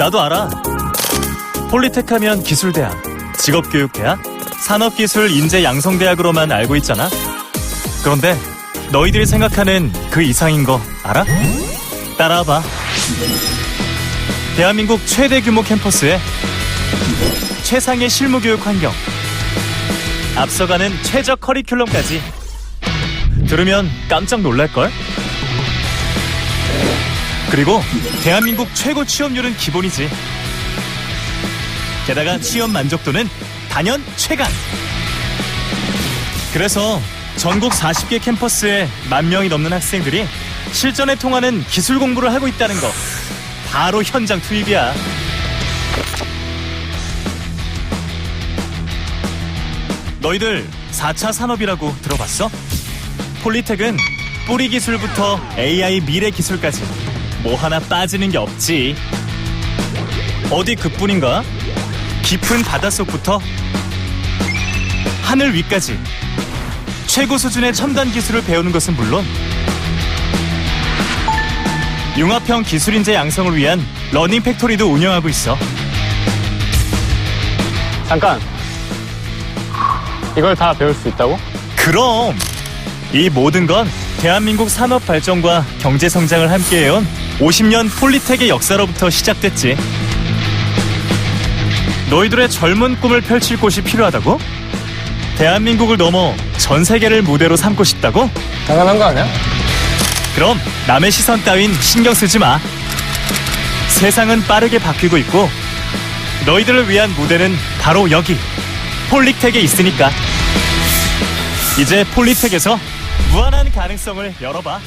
나도 알아. 폴리텍 하면 기술대학, 직업교육대학, 산업기술 인재 양성대학으로만 알고 있잖아. 그런데 너희들이 생각하는 그 이상인 거 알아? 따라와봐. 대한민국 최대 규모 캠퍼스에 최상의 실무교육 환경, 앞서가는 최저 커리큘럼까지 들으면 깜짝 놀랄걸? 그리고 대한민국 최고 취업률은 기본이지. 게다가 취업 만족도는 단연 최강. 그래서 전국 40개 캠퍼스에 만 명이 넘는 학생들이 실전에 통하는 기술 공부를 하고 있다는 거. 바로 현장 투입이야. 너희들 4차 산업이라고 들어봤어? 폴리텍은 뿌리 기술부터 AI 미래 기술까지 뭐 하나 빠지는 게 없지. 어디 그뿐인가? 깊은 바닷속부터 하늘 위까지 최고 수준의 첨단 기술을 배우는 것은 물론 융합형 기술 인재 양성을 위한 러닝 팩토리도 운영하고 있어. 잠깐. 이걸 다 배울 수 있다고? 그럼 이 모든 건 대한민국 산업 발전과 경제 성장을 함께해온 50년 폴리텍의 역사로부터 시작됐지. 너희들의 젊은 꿈을 펼칠 곳이 필요하다고? 대한민국을 넘어 전 세계를 무대로 삼고 싶다고? 당연한 거 아니야? 그럼 남의 시선 따윈 신경 쓰지 마. 세상은 빠르게 바뀌고 있고 너희들을 위한 무대는 바로 여기 폴리텍에 있으니까. 이제 폴리텍에서 무한한 가능성을 열어봐.